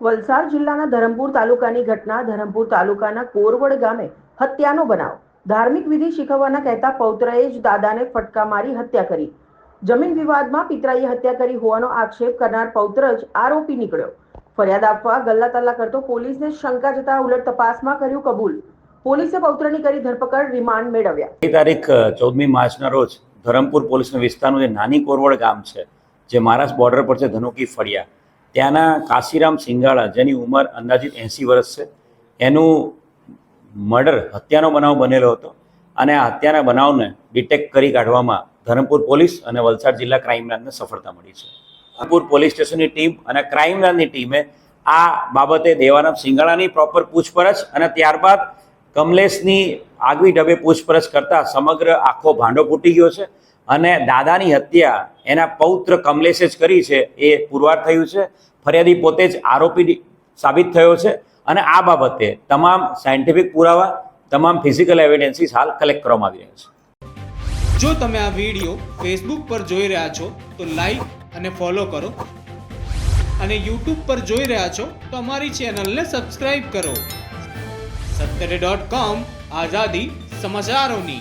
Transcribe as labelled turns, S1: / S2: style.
S1: વલસાડ જિલ્લાના ધરમપુર તાલુકાની ઘટના. ધરમપુર તાલુકાના કોરવડ ગામે હત્યાનો બનાવ. ધાર્મિક વિધિ શીખવવાના કહેતા પૌત્રએ જ દાદાને ફટકા મારી હત્યા કરી. જમીન વિવાદમાં પિતરાઈએ હત્યા કરી હોવાનો આક્ષેપ કરનાર પૌત્ર જ આરોપી નીકળ્યો. ફરિયાદ આપવા ગલ્લા તલ્લા કરતો પોલીસને શંકા જતા ઉલટ તપાસમાં કર્યું કબૂલ. પોલીસે પૌત્રની કરી ધરપકડ રિમાન્ડ મેળવ્યા.
S2: એ તારીખ ચૌદમી માર્ચના રોજ ધરમપુર પોલીસના વિસ્તારનું જે નાની કોરવડ ગામ છે, જે મહારાષ્ટ્ર બોર્ડર પર છે, ધનુકી ફળિયા. ત્યાંના કાશીરામ સિંગાળા, જેની ઉંમર અંદાજિત એંસી વર્ષ છે, એનું મર્ડર હત્યાનો બનાવ બનેલો હતો અને આ હત્યાના બનાવને ડિટેક્ટ કરી કાઢવામાં ધરમપુર પોલીસ અને વલસાડ જિલ્લા ક્રાઇમ બ્રાન્ચને સફળતા મળી છે. ધરમપુર પોલીસ સ્ટેશનની ટીમ અને ક્રાઇમ બ્રાન્ચની ટીમે આ બાબતે દેવારામ સિંગાળાની પ્રોપર પૂછપરછ અને ત્યારબાદ કમલેશની આગવી ઢબે પૂછપરછ કરતાં સમગ્ર આખો ભાંડો ફૂટી ગયો છે. અને દાદાની હત્યા એના પૌત્ર કમલેશે જ કરી છે, એ પુરવાર થયું છે. ફરિયાદી પોતે જ આરોપી સાબિત થયો છે અને આ બાબતે તમામ સાયન્ટિફિક પુરાવા, તમામ ફિઝિકલ એવિડન્સીસ હાલ કલેક્ટ કરવામાં આવી રહ્યા છે.
S3: જો તમે આ વીડિયો ફેસબુક પર જોઈ રહ્યા છો, તો લાઈક અને ફોલો કરો. અને યુટ્યુબ પર જોઈ રહ્યા છો, તો અમારી ચેનલને સબસ્ક્રાઈબ કરો. સત્તરે ડોટ કોમ આઝાદી સમાચારોની.